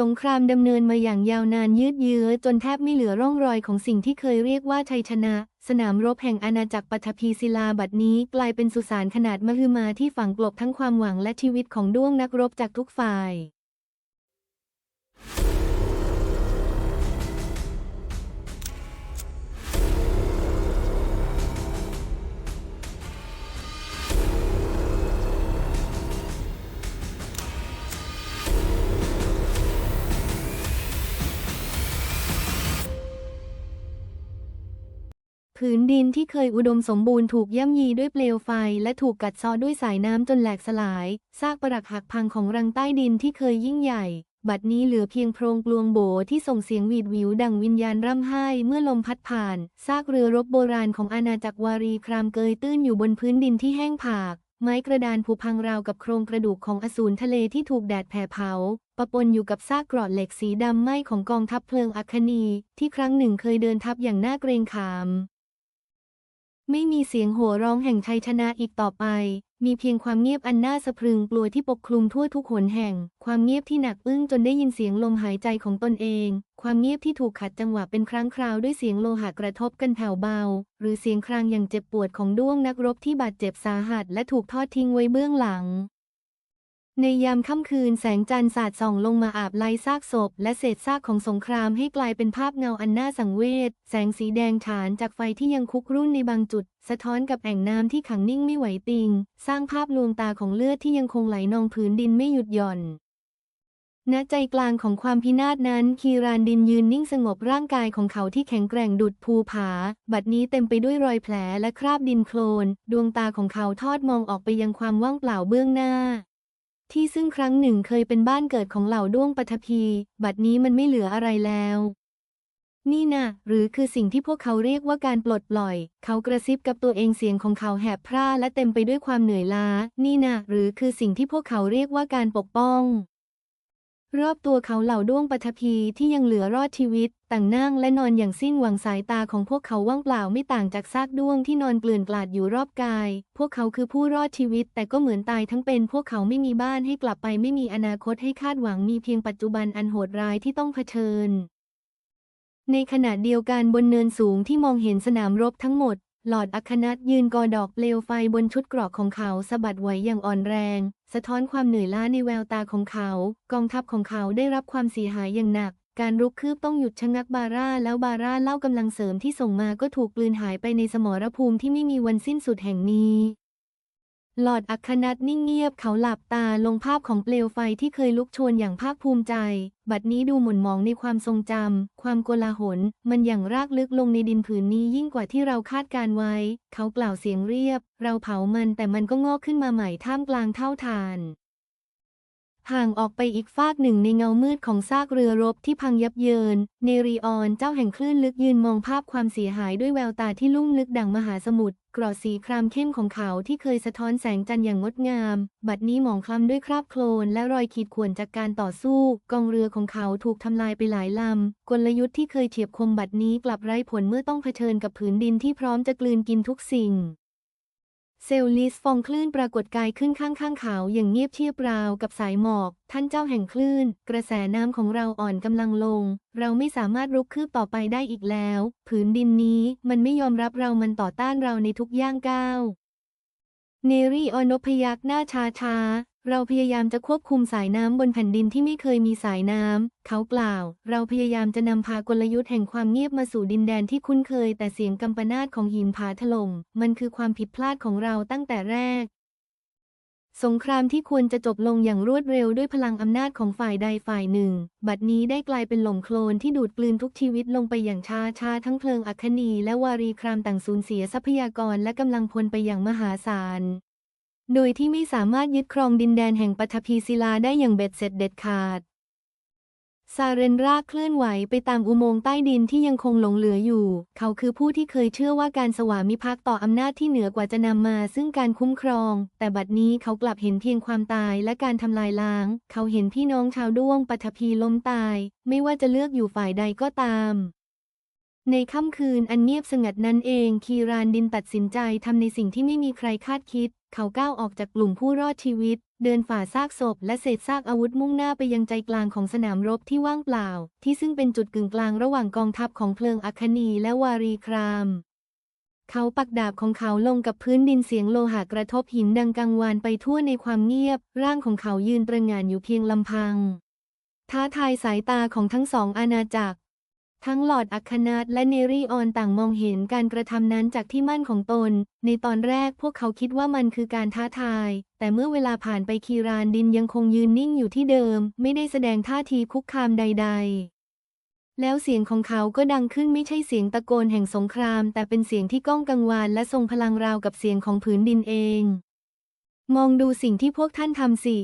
สงครามดำเนินมาอย่างยาวนานยืดเยื้อจนแทบไม่เหลือร่องรอยของสิ่งที่เคยเรียกว่าชัยชนะ สนามรบแห่งอาณาจักรปัทพีศิลาบัดนี้กลายเป็นสุสานขนาดมหึมาที่ฝังกลบทั้งความหวังและชีวิตของด้วงนักรบจากทุกฝ่าย ผืนดินที่เคยอุดมสมบูรณ์ถูกย่ำยีด้วยเปลวไฟ และถูกกัดเซาะด้วยสายน้ำจนแหลกสลาย ซากปรักหักพังของรังใต้ดินที่เคยยิ่งใหญ่ บัดนี้เหลือเพียงโพรงกลวงโบที่ส่งเสียงหวีดหวิวดังวิญญาณร่ำไห้เมื่อลมพัดผ่าน ซากเรือรบโบราณของอาณาจักรวารีครามเกยตื้นอยู่บนพื้นดินที่แห้งผาก ไม้กระดานผุพังราวกับโครงกระดูกของอสูรทะเลที่ถูกแดดแผดเผาปะปนอยู่กับซากกรอดเหล็กสีดำไหม้ของกองทัพเพลิงอัคนี ที่ครั้งหนึ่งเคยเดินทัพอย่างน่าเกรงขาม ไม่มีเสียงโห่ร้องแห่งชัยชนะอีกต่อไป มีเพียงความเงียบอันน่าสะพรึงกลัวที่ปกคลุมทั่วทุกหนแห่ง ความเงียบที่หนักอึ้งจนได้ยินเสียงลมหายใจของตนเอง ความเงียบที่ถูกขัดจังหวะเป็นครั้งคราวด้วยเสียงโลหะกระทบกันแผ่วเบา หรือเสียงครางอย่างเจ็บปวดของด้วงนักรบที่บาดเจ็บสาหัสและถูกทอดทิ้งไว้เบื้องหลัง ในยามค่ำคืนแสงจันทร์สาดส่องลงมาอาบไล่ซากศพ และเศษซากของสงครามให้กลายเป็นภาพเงาอันน่าสังเวช แสงสีแดงฉานจากไฟที่ยังคุกรุ่นในบางจุด สะท้อนกับแอ่งน้ำที่ขังนิ่งไม่ไหวติง สร้างภาพลวงตาของเลือดที่ยังคงไหลนองผืนดินไม่หยุดหย่อนณใจกลางของความพินาศนั้น คีรานดินยืนนิ่งสงบร่างกายของเขาที่แข็งแกร่งดุดภูผา บัดนี้เต็มไปด้วยรอยแผลและคราบดินโคลน ดวงตาของเขาทอดมองออกไปยังความว่างเปล่าเบื้องหน้า ที่ซึ่งครั้งหนึ่งเคยเป็นบ้านเกิดของเหล่าด้วงปฐพีบัดนี้มันไม่เหลืออะไรแล้ว นี่นะหรือคือสิ่งที่พวกเขาเรียกว่าการปลดปล่อย เขากระซิบกับตัวเองเสียงของเขาแหบพร่าและเต็มไปด้วยความเหนื่อยล้า นี่นะหรือคือสิ่งที่พวกเขาเรียกว่าการปกป้อง รอบตัวเขาเหล่าด้วงปฐพีที่ยังเหลือรอดชีวิต ต่างนั่งและนอนอย่างสิ้นหวังสายตาของพวกเขาว่างเปล่าไม่ต่างจากซากด้วงที่นอนเกลื่อนกลาดอยู่รอบกาย พวกเขาคือผู้รอดชีวิต แต่ก็เหมือนตายทั้งเป็น พวกเขาไม่มีบ้านให้กลับไปไม่มีอนาคตให้คาดหวังมีเพียงปัจจุบันอันโหดร้ายที่ต้องเผชิญ ในขณะเดียวกันบนเนินสูงที่มองเห็นสนามรบทั้งหมด หลอดอัคนัตยืนกอดอกเปลวไฟบนชุดเกราะของเขาสะบัดไหวอย่างอ่อนแรง สะท้อนความเหนื่อยล้าในแววตาของเขา กองทัพของเขาได้รับความเสียหายอย่างหนัก การรุกคืบต้องหยุดชะงักบาร่า แล้วบาร่าเล่ากำลังเสริมที่ส่งมาก็ถูกกลืนหายไปในสมรภูมิที่ไม่มีวันสิ้นสุดแห่งนี้ หลอดอัคนัทนิ่งเงียบเขาหลับตาลงภาพของเปลวไฟที่เคยลุกโชนอย่างภาคภูมิใจ บัดนี้ดูหม่นหมองในความทรงจำ ความโกลาหล มันอย่างรากลึกลงในดินผืนนี้ยิ่งกว่าที่เราคาดการไว้ เขากล่าวเสียงเรียบ เราเผามันแต่มันก็งอกขึ้นมาใหม่ท่ามกลางเท่าทาน ห่างออกไปอีกฟากหนึ่งในเงามืดของซากเรือรบที่พังยับเยิน เนรีออนเจ้าแห่งคลื่นลึกยืนมองภาพความเสียหายด้วยแววตาที่ลุ่มลึกดังมหาสมุทร กรอดสีครามเข้มของเขาที่เคยสะท้อนแสงจันทร์อย่างงดงาม บัดนี้หมองคล้ำด้วยคราบโคลนและรอยขีดข่วนจากการต่อสู้ กองเรือของเขาถูกทำลายไปหลายลำ กลยุทธ์ที่เคยเฉียบคมบัดนี้กลับไร้ผลเมื่อต้องเผชิญกับผืนดินที่พร้อมจะกลืนกินทุกสิ่ง เซลลิสฟองคลื่นปรากฏกายขึ้นข้างๆเขาอย่างเงียบเชียบราวกับสายหมอก ท่านเจ้าแห่งคลื่น กระแสน้ำของเราอ่อนกำลังลง เราไม่สามารถรุกคืบต่อไปได้อีกแล้ว ผืนดินนี้มันไม่ยอมรับเรามันต่อต้านเราในทุกย่างก้าว เนรี่ออนพยักหน้าชาชา เราพยายามจะควบคุมสายน้ำบนแผ่นดินที่ไม่เคยมีสายน้ำ เขากล่าว เราพยายามจะนำพากลยุทธ์แห่งความเงียบมาสู่ดินแดนที่คุ้นเคย แต่เสียงกำปนาตของหินผาถล่ม มันคือความผิดพลาดของเราตั้งแต่แรก สงครามที่ควรจะจบลงอย่างรวดเร็วด้วยพลังอำนาจของฝ่ายใดฝ่ายหนึ่ง บัดนี้ได้กลายเป็นหล่มโคลนที่ดูดกลืนทุกชีวิตลงไปอย่างช้าช้าทั้งเพลิงอัคคนีและวารีครามต่างสูญเสียทรัพยากรและกำลังพลไปอย่างมหาศาล โดยที่ไม่สามารถยึดครองดินแดนแห่งปฐพีศิลาได้อย่างเบ็ดเสร็จเด็ดขาด ซาเรนราเคลื่อนไหวไปตามอุโมงค์ใต้ดินที่ยังคงหลงเหลืออยู่ เขาคือผู้ที่เคยเชื่อว่าการสวามิภักดิ์ต่ออำนาจที่เหนือกว่าจะนำมา ซึ่งการคุ้มครอง แต่บัดนี้เขากลับเห็นเพียงความตายและการทำลายล้าง เขาเห็นพี่น้องชาวด้วงปฐพีล้มตาย ไม่ว่าจะเลือกอยู่ฝ่ายใดก็ตามในค่ำคืนอันเงียบสงัดนั้นเอง คีรานดินตัดสินใจทำในสิ่งที่ไม่มีใครคาดคิด เขาก้าวออกจากกลุ่มผู้รอดชีวิต เดินฝ่าซากศพและเศษซากอาวุธมุ่งหน้าไปยังใจกลางของสนามรบที่ว่างเปล่า ที่ซึ่งเป็นจุดกึ่งกลางระหว่างกองทัพของเพลิงอัคนีและวารีคราม เขาปักดาบของเขาลงกับพื้นดินเสียงโลหะกระทบหินดังกังวานไปทั่วในความเงียบ ร่างของเขายืนประหง่านอยู่เพียงลำพัง ท้าทายสายตาของทั้งสองอาณาจักร ทั้งหลอดอัคนาตและเนรีออนต่างมองเห็นการกระทำนั้นจากที่มั่นของตน ในตอนแรกพวกเขาคิดว่ามันคือการท้าทาย แต่เมื่อเวลาผ่านไปคีรานดินยังคงยืนนิ่งอยู่ที่เดิม ไม่ได้แสดงท่าทีคุกคามใด ๆ แล้วเสียงของเขาก็ดังขึ้นไม่ใช่เสียงตะโกนแห่งสงคราม แต่เป็นเสียงที่ก้องกังวานและทรงพลังราวกับเสียงของผืนดินเอง มองดูสิ่งที่พวกท่านทำสิ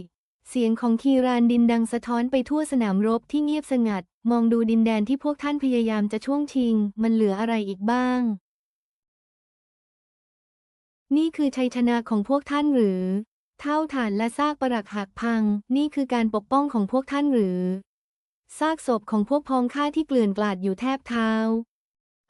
เสียงของคีรานดินดังสะท้อนไปทั่วสนามรบที่เงียบสงัด มองดูดินแดนที่พวกท่านพยายามจะช่วงชิง มันเหลืออะไรอีกบ้าง นี่คือชัยชนะของพวกท่านหรือ เท่าฐานและซากปรักหักพัง นี่คือการปกป้องของพวกท่านหรือ ซากศพของพวกพองข้าที่เกลื่อนกลาดอยู่แทบเท้า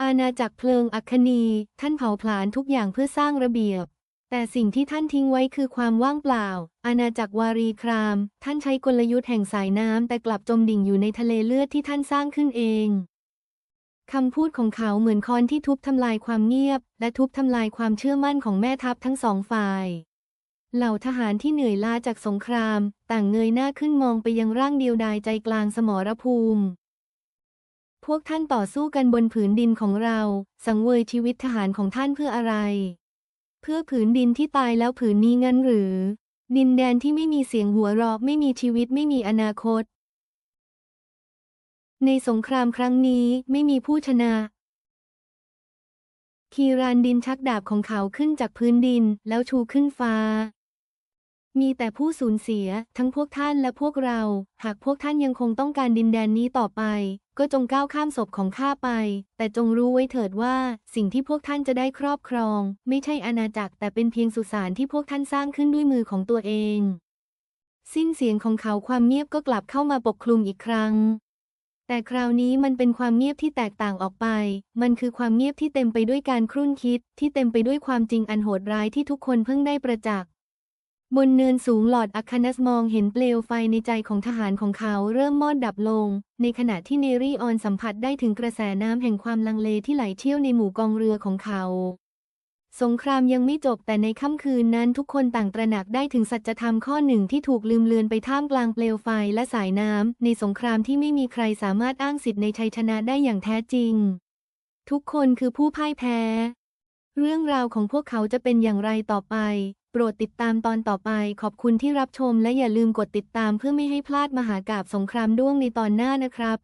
อาณาจักรเพลิงอัคคณีท่านเผาผลาญทุกอย่างเพื่อสร้างระเบียบ แต่สิ่งที่ท่านทิ้งไว้คือความว่างเปล่า อาณาจักรวารีคราม ท่านใช้กลยุทธ์แห่งสายน้ำแต่กลับจมดิ่งอยู่ในทะเลเลือดที่ท่านสร้างขึ้นเองคำพูดของเขาเหมือนค้อนที่ทุบทำลายความเงียบ และทุบทำลายความเชื่อมั่นของแม่ทัพทั้งสองฝ่าย เหล่าทหารที่เหนื่อยล้าจากสงคราม ต่างเงยหน้าขึ้นมองไปยังร่างเดียวดายใจกลางสมรภูมิ พวกท่านต่อสู้กันบนผืนดินของเรา สังเวยชีวิตทหารของท่านเพื่ออะไร เพื่อผืนดินที่ตายแล้วผืนนี้งั้นหรือ ดินแดนที่ไม่มีเสียงหัวเราะไม่มีชีวิตไม่มีอนาคต ในสงครามครั้งนี้ไม่มีผู้ชนะคีรานดินชักดาบของเขาขึ้นจากพื้นดินแล้วชูขึ้นฟ้า มีแต่ผู้สูญเสีย ทั้งพวกท่านและพวกเรา หากพวกท่านยังคงต้องการดินแดนนี้ต่อไป ก็จงก้าวข้ามศพของข้าไป แต่จงรู้ไว้เถิดว่า สิ่งที่พวกท่านจะได้ครอบครอง ไม่ใช่อาณาจักรแต่เป็นเพียงสุสานที่พวกท่านสร้างขึ้นด้วยมือของตัวเอง สิ้นเสียงของเขาความเงียบก็กลับเข้ามาปกคลุมอีกครั้ง แต่คราวนี้มันเป็นความเงียบที่แตกต่างออกไป มันคือความเงียบที่เต็มไปด้วยการครุ่นคิด ที่เต็มไปด้วยความจริงอันโหดร้ายที่ทุกคนเพิ่งได้ประจักษ์ บนเนินสูงหลอดอัคคนัสมองเห็นเปลวไฟในใจของทหารของเขาเริ่มมอดดับลง ในขณะที่เนรีออนสัมผัสได้ถึงกระแสน้ำแห่งความลังเลที่ไหลเชี่ยวในหมู่กองเรือของเขา สงครามยังไม่จบแต่ในค่ำคืนนั้นทุกคนต่างตระหนักได้ถึงสัจธรรมข้อหนึ่งที่ถูกลืมเลือนไปท่ามกลางเปลวไฟและสายน้ำในสงครามที่ไม่มีใครสามารถอ้างสิทธิ์ในชัยชนะได้อย่างแท้จริง ทุกคนคือผู้พ่ายแพ้ เรื่องราวของพวกเขาจะเป็นอย่างไรต่อไป โปรดติดตามตอนต่อไปขอบคุณที่รับชมและอย่าลืมกดติดตามเพื่อไม่ให้พลาดมหากาบสงครามด้วงในตอนหน้านะครับ